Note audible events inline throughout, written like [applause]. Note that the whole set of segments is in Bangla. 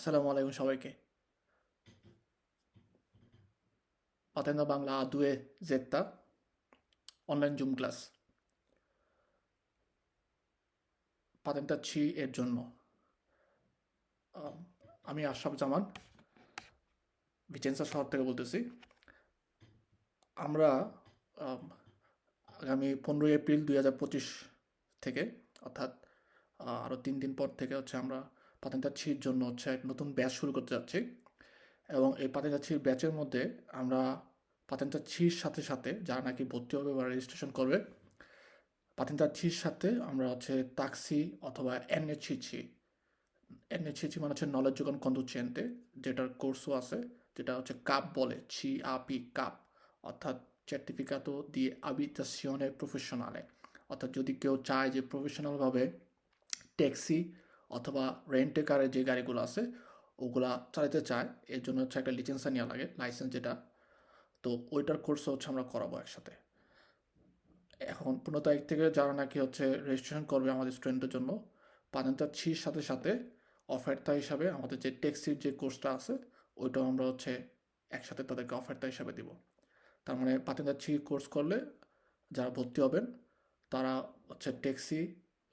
আসসালামু আলাইকুম সবাইকে। পাতেন্দা বাংলা আদুয়ে জেত্তা অনলাইন জুম ক্লাস পাতেন্তা ছি এর জন্য। আমি আশরাফ জামান ভিচেন্সা শহর থেকে বলতেছি। আমরা আগামী পনেরোই এপ্রিল দুই হাজার পঁচিশ থেকে, অর্থাৎ আরও তিন দিন পর থেকে হচ্ছে আমরা পাতেন্তা ছির জন্য হচ্ছে এক নতুন ব্যাচ শুরু করতে যাচ্ছি। এবং এই পাতেন্তা ছির ব্যাচের মধ্যে আমরা পাতেন্তা ছির সাথে সাথে যারা নাকি ভর্তি হবে বা রেজিস্ট্রেশন করবে পাতেন্তা ছির সাথে আমরা হচ্ছে তাক্সি অথবা এনএছিছি এনএছিছি মানে হচ্ছে নলেজ যোগান কন্দু চেনতে, যেটার কোর্সও আছে, যেটা হচ্ছে কাপ বলে ছি আপি কাপ অর্থাৎ certificato di abitazione professionale, অর্থাৎ যদি কেউ চায় যে প্রফেশনালভাবে ট্যাক্সি অথবা রেন্টে কারের যে গাড়িগুলো আছে, ওগুলা চালাতে চায়, এর জন্য হচ্ছে একটা লিসেন্স নেওয়া লাগে লাইসেন্স যেটা। তো ওইটার কোর্স হচ্ছে আমরা করাবো একসাথে। এখন পনেরো তারিখ থেকে যারা নাকি হচ্ছে রেজিস্ট্রেশন করবে আমাদের স্টুডেন্টের জন্য পাতেন্টার ছির সাথে সাথে অফারটা হিসাবে আমাদের যে ট্যাক্সির যে কোর্সটা আছে, ওইটাও আমরা হচ্ছে একসাথে তাদেরকে অফারটা হিসাবে দিব। তার মানে পাতেন্টার ছি কোর্স করলে যারা ভর্তি হবেন, তারা হচ্ছে ট্যাক্সি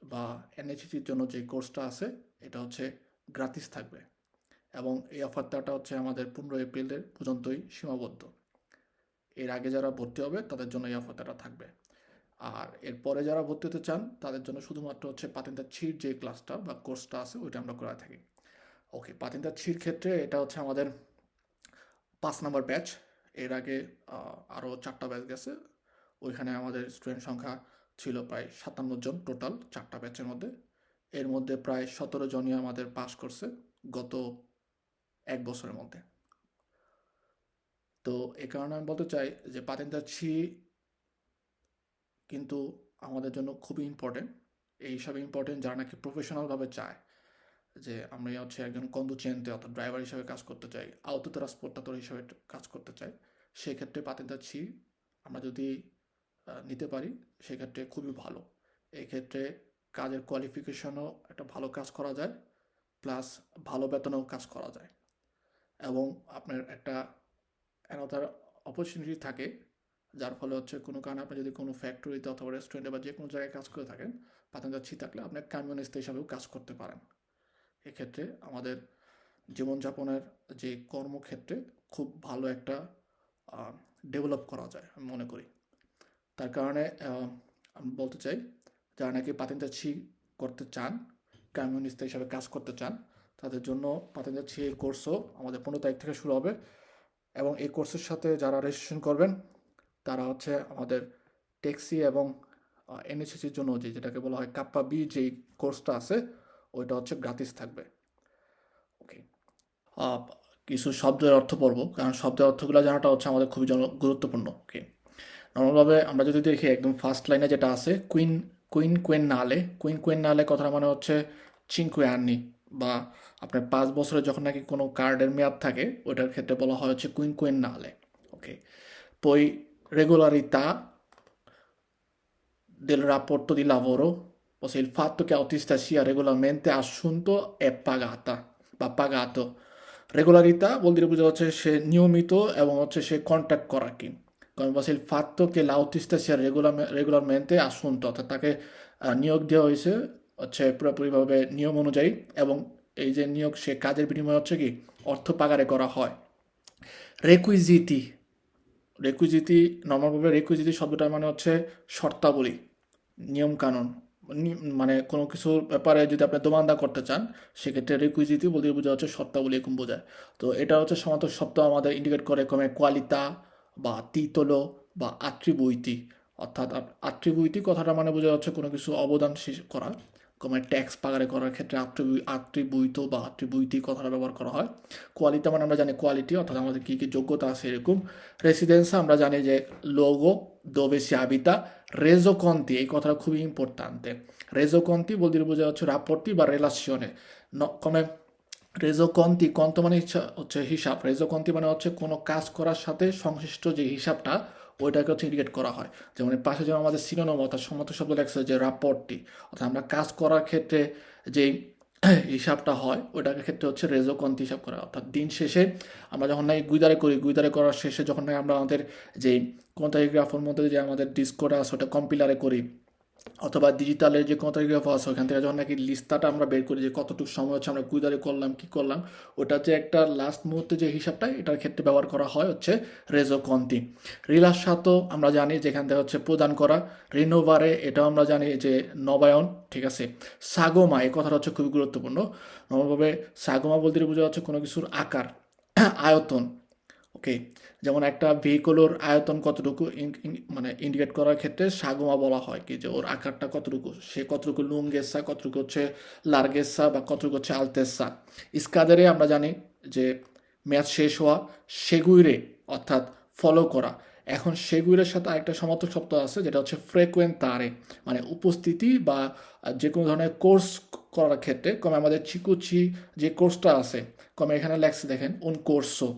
বা এনএইচসির জন্য যে কোর্সটা আছে, এটা হচ্ছে গ্রাতিস থাকবে। এবং এই অফারটা হচ্ছে আমাদের পনেরো এপ্রিলের পর্যন্তই সীমাবদ্ধ। এর আগে যারা ভর্তি হবে, তাদের জন্য এই অফারটা থাকবে। আর এরপরে যারা ভর্তি হতে চান, তাদের জন্য শুধুমাত্র হচ্ছে পাতেন্তা ছির যে ক্লাসটা বা কোর্সটা আছে, ওইটা আমরা করা থাকি। ওকে পাতেন্তা ছির ক্ষেত্রে এটা হচ্ছে আমাদের পাঁচ নম্বর ব্যাচ। এর আগে আরও চারটা ব্যাচ গেছে। ওইখানে আমাদের স্টুডেন্ট সংখ্যা ছিল প্রায় সাতান্ন জন টোটাল চারটা ব্যাচের মধ্যে। এর মধ্যে প্রায় সতেরো জনই আমাদের পাস করছে গত এক বছরের মধ্যে। তো এ কারণে আমি বলতে চাই যে পাতেন্তা ছি কিন্তু আমাদের জন্য খুবই ইম্পর্টেন্ট এই হিসাবে ইম্পর্টেন্ট যারা নাকি প্রফেশনালভাবে চায় যে আমি হচ্ছে একজন কন্দুচেন্তে অর্থাৎ ড্রাইভার হিসাবে কাজ করতে চাই আউতো ট্রান্সপোর্টাতর হিসাবে কাজ করতে চাই, সেক্ষেত্রে পাতেন্তা ছি। আমরা যদি নিতে পারি, সেক্ষেত্রে খুবই ভালো। এক্ষেত্রে কাজের কোয়ালিফিকেশনও একটা ভালো কাজ করা যায় প্লাস ভালো বেতনেও কাজ করা যায়। এবং আপনার একটা অ্যানাদার অপরচুনিটি থাকে, যার ফলে হচ্ছে কোনো কারণে আপনি যদি কোনো ফ্যাক্টরিতে অথবা রেস্টুরেন্টে বা যে কোনো জায়গায় কাজ করে থাকেন, পাতেন যাচ্ছি থাকলে আপনি কামিউনিস্ট হিসাবেও কাজ করতে পারেন। এক্ষেত্রে আমাদের জীবনযাপনের যে কর্মক্ষেত্রে খুব ভালো একটা ডেভেলপ করা যায়, আমি মনে করি। তার কারণে আমি বলতে চাই, যারা নাকি পাতেন্টাচ্ছি করতে চান, কমিউনিস্ট হিসাবে কাজ করতে চান, তাদের জন্য পাতেন্টাচ্ছি এই কোর্সও আমাদের পনেরো তারিখ থেকে শুরু হবে। এবং এই কোর্সের সাথে যারা রেজিস্ট্রেশন করবেন, তারা হচ্ছে আমাদের ট্যাক্সি এবং এনএসএসির জন্য যে, যেটাকে বলা হয় কাপ্পা বি যেই কোর্সটা আছে, ওইটা হচ্ছে গ্রাতিস থাকবে। ওকে কিছু শব্দের অর্থ পড়ব কারণ শব্দের অর্থগুলো জানাটা হচ্ছে আমাদের খুবই গুরুত্বপূর্ণ। ওকে নর্মালভাবে আমরা যদি দেখি একদম ফার্স্ট লাইনে যেটা আছে কুইন কুইন কুয়েন নালে কুইন কুয়েন নালে কথাটা মানে হচ্ছে চিনকুয়ে আননি বা আপনার পাঁচ বছরে যখন নাকি কোনো কার্ডের মেয়াদ থাকে, ওইটার ক্ষেত্রে বলা হয় হচ্ছে কুইন কুয়েন নালে ওকে পই regolarità del rapporto di lavoro ossia il fatto che l'autista sia regolarmente assunto e pagata বা pagato. Vuol dire বোঝা হচ্ছে সে নিয়মিত এবং হচ্ছে সে কন্ট্যাক্ট করা কি কারণ বলছে il fatto che l'autista sia assunto অর্থাৎ তাকে নিয়োগ দেওয়া হয়েছে হচ্ছে পুরোপুরিভাবে নিয়ম অনুযায়ী এবং এই যে নিয়োগ সে কাজের বিনিময়ে হচ্ছে কি অর্থ পাগারে করা হয় রেকুইজিটি রেকুইজিটি নর্মালভাবে রেকুইজিটি শব্দটার মানে হচ্ছে শর্তাবলী নিয়ম কানুন মানে কোনো কিছুর ব্যাপারে যদি আপনি দোমান্দা করতে চান সেক্ষেত্রে রিকুইজিটি বলতে বোঝা হচ্ছে শর্তাবলী এরকম বোঝায় তো এটা হচ্ছে সমান্তর শব্দ আমাদের ইন্ডিকেট করে কমে কোয়ালিতা বা তিতলো বা আত্রিবুইতি অর্থাৎ আত্রিবুইতি কথাটা মানে বোঝা যাচ্ছে কোনো কিছু অবদান শেষ করা। কমে ট্যাক্স পাগারে করার ক্ষেত্রে আত্রিবুই আত্রিবুইত বা আত্রিবুইতি কথাটা ব্যবহার করা হয়। কোয়ালিটি মানে আমরা জানি কোয়ালিটি অর্থাৎ আমাদের কী কী যোগ্যতা আছে এরকম। রেসিডেন্স আমরা জানি যে লোগো si abita reso এই কথাটা খুবই ইম্পর্ট্যান্টে রেজোকন্তি dire বোঝা যাচ্ছে রাপোর্টি বা রিলেশনে কমে রেজো কন্তি মানে হচ্ছে হিসাব। রেজো কন্তি মানে হচ্ছে কোনো কাজ করার সাথে সংশ্লিষ্ট যে হিসাবটা, ওইটাকে হচ্ছে ইন্ডিকেট করা হয়। যেমন পাশে যেমন আমাদের সিনোনম অর্থাৎ সমর্থ শব্দ লেখছে যে রাপোর্টটি অর্থাৎ আমরা কাজ করার ক্ষেত্রে যেই [clears throat] হিসাবটা হয় ওটার ক্ষেত্রে হচ্ছে রেজো কন্তি হিসাব করা অর্থাৎ দিন শেষে আমরা যখন নাকি গুইদারে করি গুইদারে করার শেষে যখন নাকি আমরা আমাদের যে কন্টাইগ্রাফের মধ্যে যে আমাদের ডিসকোটা আছে, ওটা কম্পিলারে করি অথবা ডিজিটালের যে কন্টাইগ্রাফ আছে, ওখান থেকে যখন নাকি লিস্টাটা আমরা বের করি যে কতটুকু সময় হচ্ছে আমরা কুইদারে করলাম, কি করলাম, ওটা যে একটা লাস্ট মুহূর্তে যে হিসাবটা, এটার ক্ষেত্রে ব্যবহার করা হয় হচ্ছে রেজো কন্তি রিলাসাতো আমরা জানি যেখান থেকে হচ্ছে প্রদান করা, রিনোভারে এটাও আমরা জানি যে নবায়ন, ঠিক আছে? সাগোমা, এই কথাটা হচ্ছে খুবই গুরুত্বপূর্ণ। নর্মালভাবে সাগোমা বলতে বোঝা যাচ্ছে কোনো কিছুর আকার, আয়তন ওকে যেমন একটা ভেহিকলের আয়তন কতটুকু মানে ইন্ডিকেট করার ক্ষেত্রে সাগমা বলা হয় কি? যে ওর আকারটা কতটুকু? সে কতটুকু লুঙ্গেসা, কতটুকু হচ্ছে লার্গেসা বা কতটুকু হচ্ছে আলতেসা? ইস্কাদারে আমরা জানি যে ম্যাচ শেষ হওয়া সেগুইরে অর্থাৎ ফলো করা। এখন সেগুইরের সাথে আরেকটা সমার্থক শব্দ আছে, যেটা হচ্ছে ফ্রিকুয়েন্ট তারে। মানে উপস্থিতি বা যে কোনো ধরনের কোর্স করার ক্ষেত্রে কমে আমাদের চিকুচি যে কোর্সটা আছে, কমে এখানে লেখছে দেখেন উন কোর্সও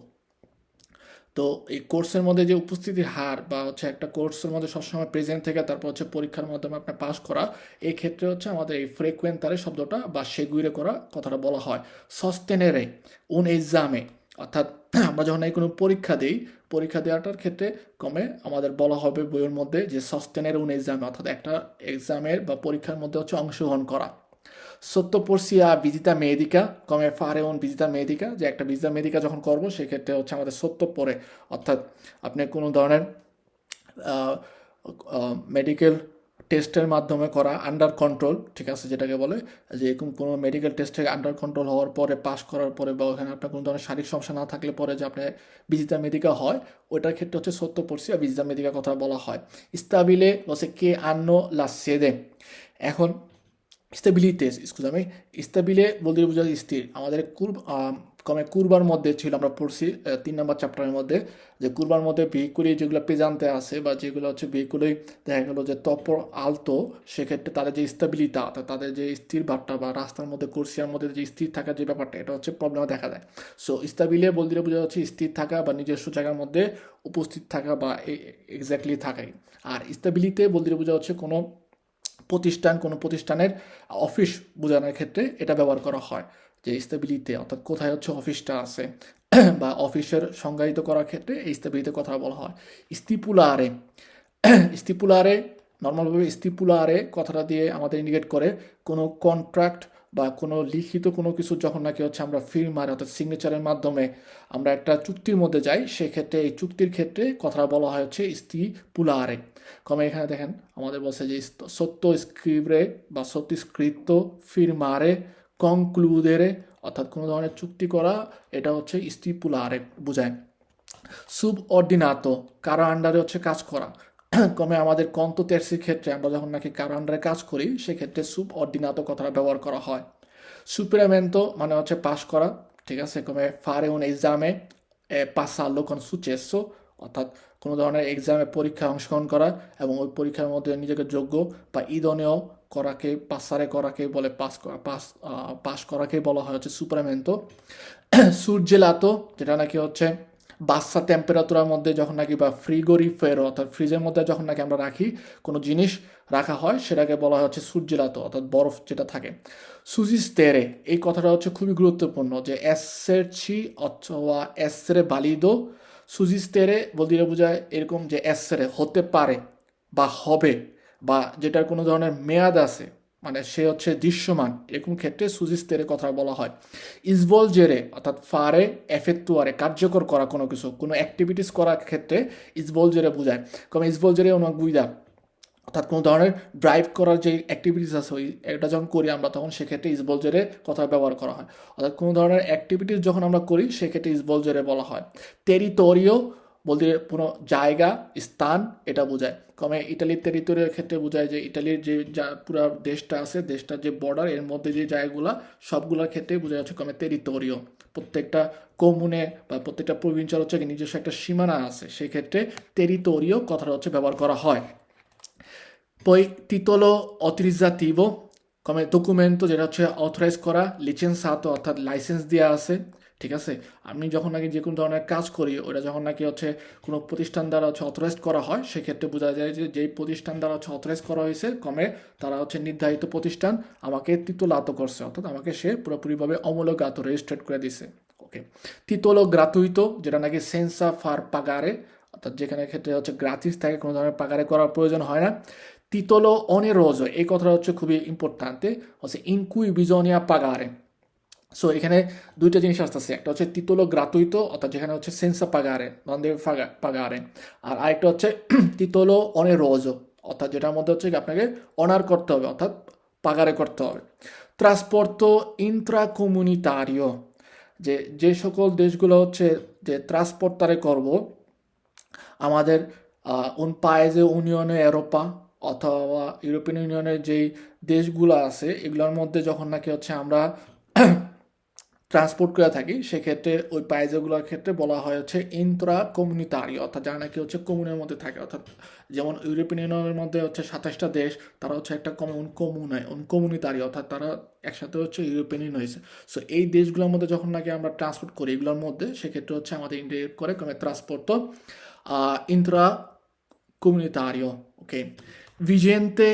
তো এই কোর্সের মধ্যে যে উপস্থিতির হার বা হচ্ছে একটা কোর্সের মধ্যে সবসময় প্রেজেন্ট থেকে তারপর হচ্ছে পরীক্ষার মাধ্যমে আপনার পাস করা, এই ক্ষেত্রে হচ্ছে আমাদের এই ফ্রিকুয়েন্ট তারে শব্দটা বা সেগুইরে করা কথাটা বলা হয়। সস্টেনেরে উন এক্সামে অর্থাৎ [clears throat] আমরা যখন এই কোনো পরীক্ষা দিই, পরীক্ষা দেওয়াটার ক্ষেত্রে কমে আমাদের বলা হবে বইয়ের মধ্যে যে সস্টেনের উন এক্সামে অর্থাৎ একটা এক্সামের বা পরীক্ষার মধ্যে হচ্ছে অংশগ্রহণ করা। সত্যপর্ষিয়া ভিজিতা মেদিকা কমে ফারে ওন ভিজিতা মেদিকা যে একটা ভিজিতা মেদিকা যখন করব, সেক্ষেত্রে হচ্ছে আমাদের সত্য পরে। অর্থাৎ আপনি কোনো ধরনের মেডিকেল টেস্টের মাধ্যমে করা আন্ডার কন্ট্রোল ঠিক আছে, যেটাকে বলে, যে এরকম কোনো মেডিকেল টেস্ট আন্ডার কন্ট্রোল হওয়ার পরে পাস করার পরে, বা ওখানে আপনার কোনো ধরনের শারীরিক সমস্যা না থাকলে পরে যে আপনার ভিজিতা মেদিকা হয় ওইটার ক্ষেত্রে হচ্ছে সত্য পড়ছি আর ভিজিতা মেদিকা কথা বলা হয়। ইস্তাবিলে বসে কে আন্ন লা সেদে এখন স্টেবিলিতে স্কুজামি স্টেবিলে বলতে বোঝা স্থির। আমাদের কুর কমে কুরবার মধ্যে ছিল আমরা পড়ছি তিন নম্বর চ্যাপ্টারের মধ্যে, যে কুরবার মধ্যে ভেহিকুলি যেগুলো পেজান্তে আছে বা যেগুলো হচ্ছে ভেহিকুলি দেখা গেলো যে তপর আলতো, সেক্ষেত্রে তাদের যে স্টেবিলিটা অর্থাৎ তাদের যে স্থির ভাবটা বা রাস্তার মধ্যে, কুরসিয়ার মধ্যে যে স্থির থাকার যে ব্যাপারটা, এটা হচ্ছে প্রবলেম দেখা যায়। সো স্টেবিলে বলতে বোঝা যাচ্ছে স্থির থাকা বা নিজস্ব জায়গার মধ্যে উপস্থিত থাকা বা এক্স্যাক্টলি থাকাই। আর স্টেবিলিতে বলতে বোঝা হচ্ছে কোনো প্রতিষ্ঠান, কোনো প্রতিষ্ঠানের অফিস বোঝানোর ক্ষেত্রে এটা ব্যবহার করা হয়। যে স্টেবিলিতে অর্থাৎ কোথায় হচ্ছে অফিসটা আছে, বা অফিসের সংজ্ঞায়িত করার ক্ষেত্রে এই কথা বলা হয়। স্টিপুলারে স্টিপুলারে নর্মালভাবে স্টিপুলারে কথাটা দিয়ে আমাদের ইন্ডিকেট করে কোনো কন্ট্রাক্ট বা কোনো লিখিত কোনো কিছু যখন নাকি হচ্ছে আমরা ফিল্মার অর্থাৎ সিগনেচারের মাধ্যমে আমরা একটা চুক্তির মধ্যে যাই, সেক্ষেত্রে এই চুক্তির ক্ষেত্রে কথাটা বলা হয় হচ্ছে স্টিপুলারে কমে এখানে দেখেন, আমাদের বলছে যে সত্য স্ক্রিপ্রে বা সত্য স্কৃত ফিরমারে কনক্লুদেরে অর্থাৎ কোনো ধরনের চুক্তি করা, এটা হচ্ছে স্টিপুলারে বোঝায়। সুব অর্ডিনাতো কারও আন্ডারে হচ্ছে কাজ করা। কমে আমাদের কন্ত তেরসির ক্ষেত্রে আমরা যখন নাকি কারও আন্ডারে কাজ করি, সেক্ষেত্রে সুপ অর্ডিনাতো কথাটা ব্যবহার করা হয়। সুপ্রেমেন্তো মানে হচ্ছে পাশ করা, ঠিক আছে? কমে ফারে esame e passarlo con successo অর্থাৎ কোনো ধরনের এক্সামে পরীক্ষায় অংশগ্রহণ করা এবং ওই পরীক্ষার মধ্যে নিজেকে যোগ্য বা ইদনেও করাকে পাসারে করাকে বলে পাস পাস পাস করাকে বলা হয় হচ্ছে সুপ্রেমেন্তো [clears throat] সূর্যেলাতো, যেটা নাকি হচ্ছে বাচ্চা টেম্পারেচারের মধ্যে যখন নাকি বা ফ্রিগোরিফেরো অর্থাৎ ফ্রিজের মধ্যে যখন নাকি আমরা রাখি, কোনো জিনিস রাখা হয়, সেটাকে বলা হচ্ছে সূর্যেলাতো অর্থাৎ বরফ যেটা থাকে। সুজিস্তেরে এই কথাটা হচ্ছে খুবই গুরুত্বপূর্ণ যে এসেরছি অথবা এসরে বালিদো সুজিস্তেরে বলতে বোঝায় এরকম যে এসরে হতে পারে বা হবে বা যেটার কোনো ধরনের মেয়াদ আছে মানে সে হচ্ছে দৃশ্যমান। এরকম ক্ষেত্রে সুজিস্তেরে কথা বলা হয়। ইসবল জেরে, অর্থাৎ ফারে এফেক্তুয়ারে কার্যকর করা কোনো কিছু, কোনো অ্যাক্টিভিটিস করার ক্ষেত্রে ইসবল জেরে বোঝায়। কম ইসবল জেরে অনেক বুঝা। অর্থাৎ কোনো ধরনের ড্রাইভ করার যে অ্যাক্টিভিটিস আছে, ওই এটা যখন করি আমরা, তখন সেক্ষেত্রে ইসবলজেরে কথা ব্যবহার করা হয়। অর্থাৎ কোনো ধরনের অ্যাক্টিভিটিস যখন আমরা করি, সেক্ষেত্রে ইসবলজেরে বলা হয়। টেরিটোরিও বলতে কোনো জায়গা, স্থান এটা বোঝায়। কমে ইটালির টেরিটোরিয়ার ক্ষেত্রে বোঝায় যে ইটালির যে পুরো দেশটা আছে দেশটার যে বর্ডার এর মধ্যে যে জায়গাগুলো, সবগুলোর ক্ষেত্রে বোঝা যাচ্ছে কমে টেরিটোরিও প্রত্যেকটা কমুনে বা প্রত্যেকটা প্রভিন্সের হচ্ছে নিজস্ব একটা সীমানা আছে, সেক্ষেত্রে টেরিটোরিও কথাটা হচ্ছে ব্যবহার করা হয়। Poi titolo autorizzativo come documento যেটা হচ্ছে অথরাইজ করা লিচেন্সাতো অর্থাৎ লাইসেন্স দেওয়া আছে, ঠিক আছে? আমি যখন নাকি যে কোনো ধরনের কাজ করি ওটা যখন নাকি হচ্ছে কোনো প্রতিষ্ঠান দ্বারা হচ্ছে অথরাইজ করা হয়, সেক্ষেত্রে বোঝা যায় যে যেই প্রতিষ্ঠান দ্বারা হচ্ছে অথরাইজ করা হয়েছে, কমে তারা হচ্ছে নির্ধারিত প্রতিষ্ঠান আমাকে তিতুলাত করছে, অর্থাৎ আমাকে সে পুরোপুরিভাবে অমূলগাত রেজিস্ট্রেট করে দিছে ওকে তিতলো গ্রাতুইতো, যেটা নাকি সেন্সা ফার পাগারে, অর্থাৎ যেখানে ক্ষেত্রে হচ্ছে গ্রাতিস থাকে, কোনো ধরনের পাগারে করার প্রয়োজন হয় না। তিতলো অনেরোজো এই কথাটা হচ্ছে খুবই ইম্পর্ট্যান্টে হচ্ছে ইনকুই বিজনিয়া পাগারে সো এখানে দুইটা জিনিস আসতেছে, একটা হচ্ছে তিতলো গ্রাতুইতো অর্থাৎ যেখানে হচ্ছে সেন্সা পাগারে নন্দে পাগারে আর আরেকটা হচ্ছে [clears throat] তিতলো অনেরোজো অর্থাৎ যেটার মধ্যে হচ্ছে আপনাকে অনার করতে হবে, অর্থাৎ পাগারে করতে হবে। ট্রান্সপোর্টো ইন্ট্রাকমিউনিটারিও যে যে সকল দেশগুলো হচ্ছে যে ট্রান্সপোর্টারে করব, আমাদের উন, পায়েজে ইউনিয়নে এরোপা অথবা ইউরোপিয়ান ইউনিয়নের যেই দেশগুলো আছে, এগুলোর মধ্যে যখন নাকি হচ্ছে আমরা ট্রান্সপোর্ট করে থাকি, সেক্ষেত্রে ওই পাইজেগুলোর ক্ষেত্রে বলা হয় হচ্ছে ইন্ট্রা কমিউনিটারি অর্থাৎ যারা নাকি হচ্ছে কমিউনের মধ্যে থাকে। অর্থাৎ যেমন ইউরোপিয়ান ইউনিয়নের মধ্যে হচ্ছে সাতাশটা দেশ, তারা হচ্ছে একটা কমন কমুনায় কমিউনিটারি অর্থাৎ তারা একসাথে হচ্ছে ইউরোপিয়ান ইউনিয়ন হয়েছে। সো এই দেশগুলোর মধ্যে যখন নাকি আমরা ট্রান্সপোর্ট করি, এগুলোর মধ্যে সেক্ষেত্রে হচ্ছে আমাদের ইন্ডিকেট করে কমে ট্রান্সপোর্ট তো ইন্ট্রা কমিউনিটারিও ওকে ভিজেন্তে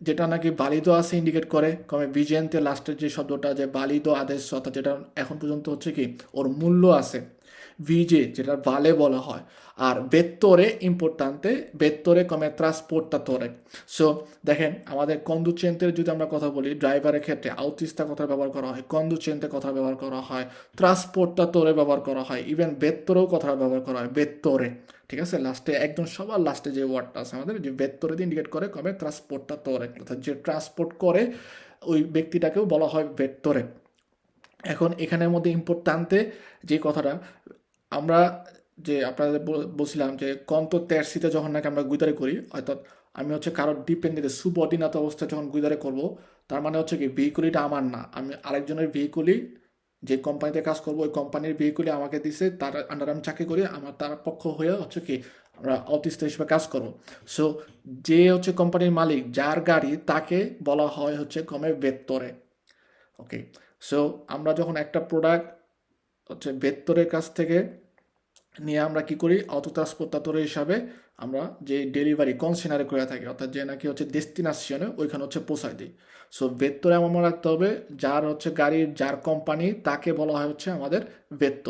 যেটা নাকি বালিদ আছে ইন্ডিকেট করে। কমে ভিজেন্তে লাস্টের যে শব্দটা যে বালিদ আদেশ, অর্থাৎ যেটা এখন পর্যন্ত হচ্ছে কি, ওর মূল্য আছে। ভিজে যেটা ভালে বলা হয়। আর বেত্তরে ইম্পর্টান্তে বেত্তরে কমে ট্রান্সপোর্টাতরে সো দেখেন, আমাদের কন্দুচেন্তের যদি আমরা কথা বলি ড্রাইভারের ক্ষেত্রে আউতিস্তা কথা ব্যবহার করা হয় কন্দুচেন্তে কথা ব্যবহার করা হয় ট্রান্সপোর্টাতরে ব্যবহার করা হয় ইভেন বেত্তরেও কথা ব্যবহার করা হয় বেত্তরে ঠিক আছে? লাস্টে একদম সবার লাস্টে যে ওয়ার্ডটা আছে আমাদের, যে বেত্তরে দিয়ে ইন্ডিকেট করে, কমে ট্রান্সপোর্টাতরে অর্থাৎ যে ট্রান্সপোর্ট করে, ওই ব্যক্তিটাকেও বলা হয় বেত্তরে এখন এখানের মধ্যে ইম্পর্টান্তে যে কথাটা আমরা যে আপনাদের বলছিলাম যে কন্ত তেরসিতে যখন নাকি আমরা গুইদারে করি, অর্থাৎ আমি হচ্ছে কারোর ডিপেন্ডেন্ট সুবর্ডিনাত অবস্থায় যখন গুইদারে করব, তার মানে হচ্ছে কি ভেহিকুলিটা আমার না। আমি আরেকজনের ভেহিকুলি যে কোম্পানিতে কাজ করব, ওই কোম্পানির ভেহিকুলি আমাকে দিছে, তার আন্ডার আমি চাকরি করি, আমার তার পক্ষ হয়ে হচ্ছে কি আমরা অতিস্থ হিসেবে কাজ করব। সো যে হচ্ছে কোম্পানির মালিক, যার গাড়ি তাকে বলা হয় হচ্ছে কমে বেত্তরে ওকে সো আমরা যখন একটা প্রোডাক্ট হচ্ছে বেত্তরের কাছ থেকে নিয়ে আমরা কি করি? অততাস অতটাস্পত্তাতরে হিসাবে আমরা যে ডেলিভারি কনসিনারে করে থাকি, অর্থাৎ যে নাকি হচ্ছে ডেস্টিনেশনে ওইখানে হচ্ছে পৌঁছায় দিই। সো বেত্তরে আমার রাখতে হবে, যার হচ্ছে গাড়ির, যার কোম্পানি তাকে বলা হয় হচ্ছে আমাদের বেত্তর।